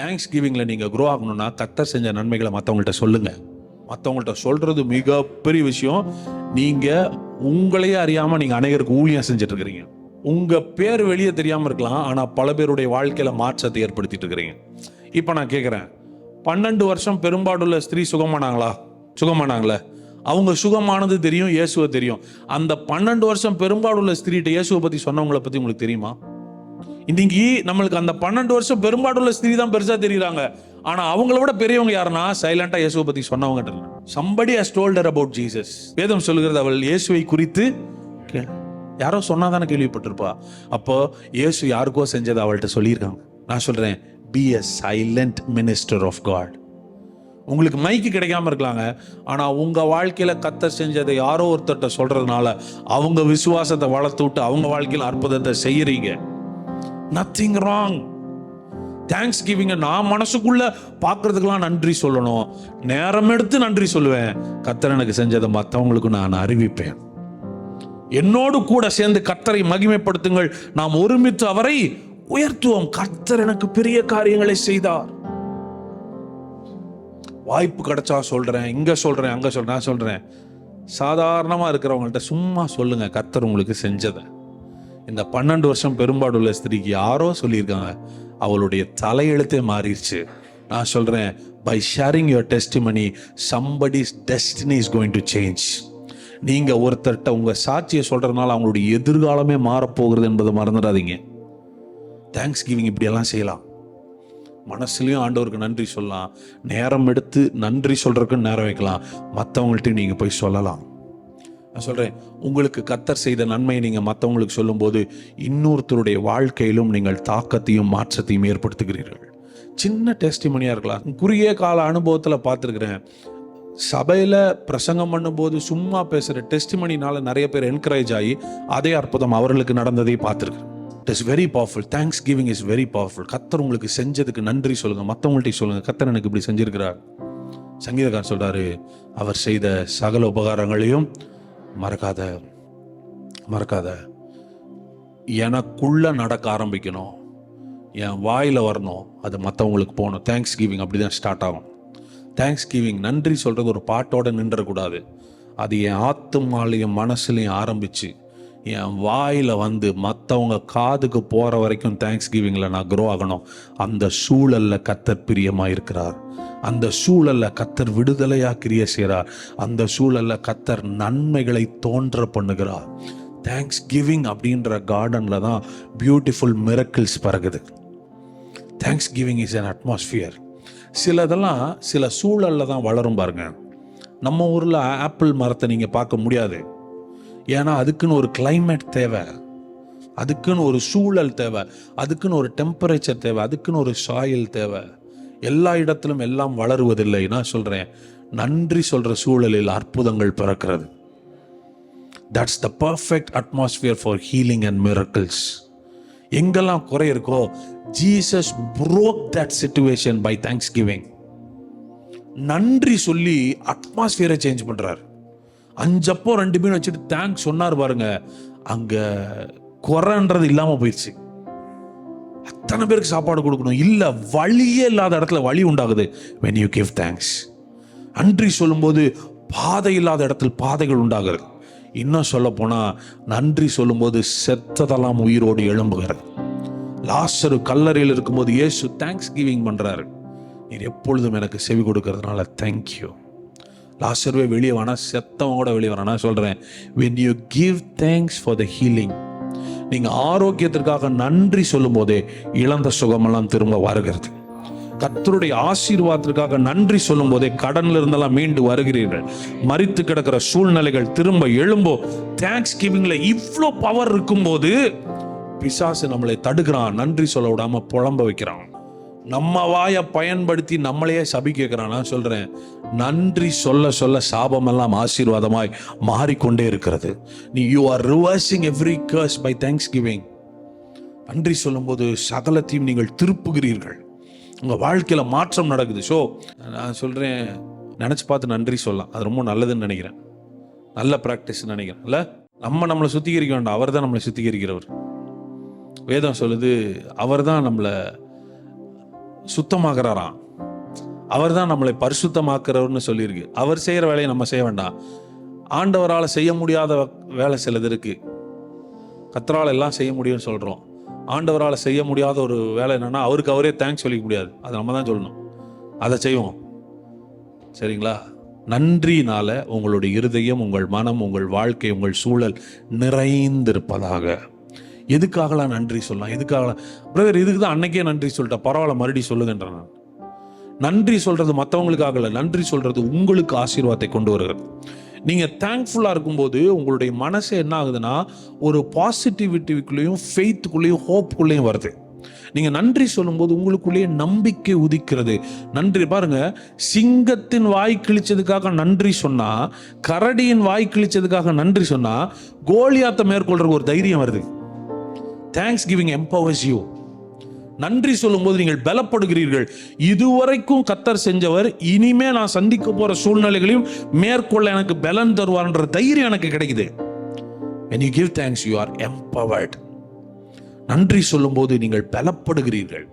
Thanks கிவிங்கில் நீங்கள் grow ஆகணும்னா கத்தர் செஞ்ச நன்மைகளை மற்றவங்கள்ட்ட சொல்லுங்கள் மற்றவங்கள்ட்ட சொல்கிறது மிகப்பெரிய விஷயம். நீங்கள் உங்களையே அறியாமல் நீங்கள் அநேகருக்கு ஊழியம் செஞ்சிட்ருக்கிறீங்க உங்கள் பேர் வெளியே தெரியாமல் இருக்கலாம் ஆனால் பல பேருடைய வாழ்க்கையில் மாற்றத்தை ஏற்படுத்திட்டு இருக்கிறீங்க. இப்போ நான் கேட்குறேன் பன்னெண்டு வருஷம் பெரும்பாடுள்ள ஸ்திரீ சுகமானாங்களா? சுகமானாங்களே? அவங்க சுகமானது தெரியும் இயேசுவை தெரியும். அந்த பன்னெண்டு வருஷம் பெரும்பாடுள்ள ஸ்திரீட்ட இயேசுவை பற்றி சொன்னவங்களை பற்றி உங்களுக்கு தெரியுமா? இன்னைக்கு நம்மளுக்கு அந்த பன்னெண்டு வருஷம் பெரும்பாடுள்ள ஸ்திரீ தான் பெருசா தெரியுறாங்க. ஆனா அவங்கள விட பெரியவங்க யாருன்னா சைலண்டா இயேசுவை பத்தி சொன்னவங்க somebody has told about Jesus வேதம் சொல்லுகிறது அவள் இயேசுவை குறித்து கே- யாரோ சொன்னாதானே கேள்விப்பட்டிருப்பா. அப்போ இயேசு யாருக்கோ செஞ்சதை அவள்கிட்ட சொல்லியிருக்காங்க. நான் சொல்றேன் be a silent minister of God உங்களுக்கு மைக்கு கிடைக்காம இருக்கலாங்க. ஆனா உங்க வாழ்க்கையில கத்த செஞ்சதை யாரோ ஒருத்தர்கிட்ட சொல்றதுனால அவங்க விசுவாசத்தை வளர்த்து விட்டு அவங்க வாழ்க்கையில அற்புதத்தை செய்யறீங்க. நத்திங் ராங் தேங்க்ஸ் கிவிங்க நான் மனசுக்குள்ள பார்க்கறதுக்கெல்லாம் நன்றி சொல்லணும். நேரம் எடுத்து நன்றி சொல்லுவேன். கத்தர் எனக்கு செஞ்சதை மற்றவங்களுக்கு நான் அறிவிப்பேன். என்னோடு கூட சேர்ந்து கத்தரை மகிமைப்படுத்துங்கள். நாம் ஒருமித்து அவரை உயர்த்துவோம். கர்த்தர் எனக்கு பெரிய காரியங்களை செய்தார். வாய்ப்பு கிடைச்சா சொல்றேன். இங்க சொல்றேன் அங்க சொல்றேன் நான் சொல்றேன். சாதாரணமா இருக்கிறவங்கள்ட்ட சும்மா சொல்லுங்க கர்த்தர் உங்களுக்கு செஞ்சதை. இந்த பன்னெண்டு வருஷம் பெரும்பாடுள்ள ஸ்திரீக்கு யாரோ சொல்லியிருக்காங்க அவளுடைய தலையெழுத்தே மாறிடுச்சு. நான் சொல்கிறேன் by sharing your testimony somebody's destiny is going to change நீங்கள் ஒருத்தர்கிட்ட உங்கள் சாட்சியை சொல்கிறதுனால அவங்களுடைய எதிர்காலமே மாறப்போகிறது என்பதை மறந்துடாதீங்க. தேங்க்ஸ் கிவிங் இப்படியெல்லாம் செய்யலாம். மனசுலையும் ஆண்டவருக்கு நன்றி சொல்லலாம். நேரம் எடுத்து நன்றி சொல்கிறதுக்கு நேரம் வைக்கலாம். மற்றவங்கள்ட்டையும் நீங்கள் போய் சொல்லலாம். நான் சொல்கிறேன் உங்களுக்கு கத்தர் செய்த நன்மையை நீங்கள் மற்றவங்களுக்கு சொல்லும்போது இன்னொருத்தருடைய வாழ்க்கையிலும் நீங்கள் தாக்கத்தையும் மாற்றத்தையும் ஏற்படுத்துகிறீர்கள். சின்ன டெஸ்டிமனியாக இருக்கலாம். குறுகிய கால அனுபவத்தில் பார்த்துருக்குறேன். சபையில் பிரசங்கம் பண்ணும்போது சும்மா பேசுகிற டெஸ்டிமனினால நிறைய பேர் என்கரேஜ் ஆகி அதே அற்புதம் அவர்களுக்கு நடந்ததை பார்த்துருக்குறேன். It is very powerful thanks giving is very powerful கத்தர் உங்களுக்கு செஞ்சதுக்கு நன்றி சொல்லுங்கள் மற்றவங்கள்ட்ட சொல்லுங்கள் கத்தர் எனக்கு இப்படி செஞ்சுருக்கிறார். சங்கீதக்கார் சொல்கிறாரு அவர் செய்த சகல உபகாரங்களையும் மறக்காத மறக்காத. எனக்குள்ளே நடக்க ஆரம்பிக்கணும். என் வாயில் வரணும். அது மற்றவங்களுக்கு போகணும். தேங்க்ஸ் கிவிங் அப்படி தான் ஸ்டார்ட் ஆகும். தேங்க்ஸ் கிவிங் நன்றி சொல்கிறது ஒரு பாட்டோடு நின்றக்கூடாது அது என் ஆத்துமாலையும் மனசுலையும் ஆரம்பிச்சு என் வாயில் வந்து மற்றவங்க காதுக்கு போகிற வரைக்கும் தேங்க்ஸ் கிவிங்கில் நான் க்ரோ ஆகணும். அந்த சூழலில் கத்தர் பிரியமாக இருக்கிறார் அந்த சூழல்ல கத்தர் விடுதலையா கிரிய செய்கிறார் அந்த சூழல்ல கத்தர் நன்மைகளை தோன்ற பண்ணுகிறார். தேங்க்ஸ் கிவிங் அப்படின்ற கார்டன்ல தான் beautiful miracles பறகுது thanks giving is an atmosphere சிலதெல்லாம் சில சூழல்ல தான் வளரும் பாருங்க. நம்ம ஊரில் ஆப்பிள் மரத்தை நீங்கள் பார்க்க முடியாது. ஏன்னா அதுக்குன்னு ஒரு கிளைமேட் தேவை. அதுக்குன்னு ஒரு சூழல் தேவை. அதுக்குன்னு ஒரு டெம்பரேச்சர் தேவை. அதுக்குன்னு ஒரு சாயில் தேவை. எல்லா இடத்திலும் எல்லாம் வளருவதில்லை நான் சொல்கிறேன் நன்றி சொல்கிற சூழலில் அற்புதங்கள் பிறக்கிறது. That's the perfect atmosphere for healing and miracles எங்கெல்லாம் குறை இருக்கோ Jesus broke that situation by thanks giving நன்றி சொல்லி அட்மாஸ்பியரை சேஞ்ச் பண்றாரு. அஞ்சப்போ ரெண்டு மீன் வச்சுட்டு தேங்க்ஸ் சொன்னார் பாருங்க அங்க குறைன்றது இல்லாம போயிடுச்சு. அத்தனை பேருக்கு சாப்பாடு கொடுக்கணும்? இல்லை வழியே இல்லாத இடத்துல வழி உண்டாகுது. வென் யூ கிவ் தேங்க்ஸ் நன்றி சொல்லும்போது பாதை இல்லாத இடத்தில் பாதைகள் உண்டாகிறது. இன்னும் சொல்ல போனால் நன்றி சொல்லும்போது செத்ததெல்லாம் உயிரோடு எழும்புகிறது. லாஸ்டர் கல்லறையில் இருக்கும்போது இயேசு தேங்க்ஸ் கிவிங் பண்ணுறாரு நீர் எப்பொழுதும் எனக்கு செவி கொடுக்கறதுனால தேங்க்யூ லாஸ்டர்வே வெளியே வேணா செத்தவங்க கூட வெளியே வரானா சொல்கிறேன் when you give thanks for the healing நீங்கள் ஆரோக்கியத்திற்காக நன்றி சொல்லும் போதே இழந்த சுகமெல்லாம் திரும்ப வருகிறது. கத்தருடைய ஆசீர்வாதத்திற்காக நன்றி சொல்லும் போதே கடன்ல இருந்தெல்லாம் மீண்டு வருகிறீர்கள். மறித்து கிடக்கிற சூழ்நிலைகள் திரும்ப எழும்போ தேங்க்ஸ் கிவிங்ல இவ்வளோ பவர் இருக்கும்போது பிசாசு நம்மளை தடுக்கிறான். நன்றி சொல்ல விடாம புலம்ப வைக்கிறான். நம்ம வாயை பயன்படுத்தி நம்மளையே சபி கேட்குறான் நான் சொல்கிறேன் நன்றி சொல்ல சொல்ல சாபமெல்லாம் ஆசீர்வாதமாய் மாறிக்கொண்டே இருக்கிறது. நீ you are reversing every curse by thanks giving நன்றி சொல்லும்போது சகலத்தையும் நீங்கள் திருப்புகிறீர்கள். உங்கள் வாழ்க்கையில் மாற்றம் நடக்குது. ஸோ நான் சொல்கிறேன் நினச்சி பார்த்து நன்றி சொல்லலாம். அது ரொம்ப நல்லதுன்னு நினைக்கிறேன். நல்ல ப்ராக்டிஸ் நினைக்கிறேன். இல்லை? நம்ம நம்மளை சுத்திகரிக்க வேண்டாம். அவர் தான் நம்மளை சுத்திகரிக்கிறவர். வேதம் சொல்லுது அவர் தான் நம்மளை சுத்தமாகிறாராம். அவர் தான் நம்மளை பரிசுத்தமாக்குறவர்னு சொல்லியிருக்கு. அவர் செய்கிற வேலையை நம்ம செய்ய வேண்டாம். ஆண்டவரால் செய்ய முடியாத வேலை சிலது இருக்கு. கத்தரால் எல்லாம் செய்ய முடியும்னு சொல்கிறோம் ஆண்டவரால் செய்ய முடியாத ஒரு வேலை என்னன்னா அவருக்கு அவரே தேங்க்ஸ் சொல்லிக்க முடியாது. அதை நம்ம தான் சொல்லணும். அதை செய்வோம். சரிங்களா? நன்றினால உங்களுடைய இருதயம் உங்கள் மனம் உங்கள் வாழ்க்கை உங்கள் சூழல் நிறைந்திருப்பதாக. எதுக்காகலாம் நன்றி சொல்லலாம்? எதுக்காகலாம்? பிரதர் இதுக்கு தான் அன்னைக்கே நன்றி சொல்லிட்டேன் பரவாயில்ல மறுபடியும் சொல்லுங்கன்றேன் நான். நன்றி சொல்றது மற்றவங்களுக்காகல நன்றி சொல்றது உங்களுக்கு ஆசீர்வாதத்தை கொண்டு வருகிறது. நீங்க தேங்க்ஃபுல்லா இருக்கும்போது உங்களுடைய மனசு என்ன ஆகுதுன்னா ஒரு பாசிட்டிவிட்டிக்குள்ளேயும் ஃபெய்த்துக்குள்ளேயும் ஹோப்புக்குள்ளேயும் வருது. நீங்க நன்றி சொல்லும்போது உங்களுக்குள்ளேயே நம்பிக்கை உதிக்கிறது. நன்றி பாருங்க. சிங்கத்தின் வாய் கிழிச்சதுக்காக நன்றி சொன்னா கரடியின் வாய் கிழிச்சதுக்காக நன்றி சொன்னா கோலியாத்தை மேற்கொள்கிற ஒரு தைரியம் வருது. தேங்க்ஸ் கிவிங் எம்பவர்ஸ் யூ நன்றி சொல்லும்போது நீங்கள் பலப்படுகிறீர்கள். இதுவரைக்கும் கத்தர் செஞ்சவர் இனிமே நான் சந்திக்க போற சூழ்நிலைகளையும் மேற்கொள்ள எனக்கு பலன் தருவார்ன்ற தைரியம் எனக்கு கிடைக்குது. When you give thanks you are empowered நன்றி சொல்லும்போது நீங்கள் பலப்படுகிறீர்கள்.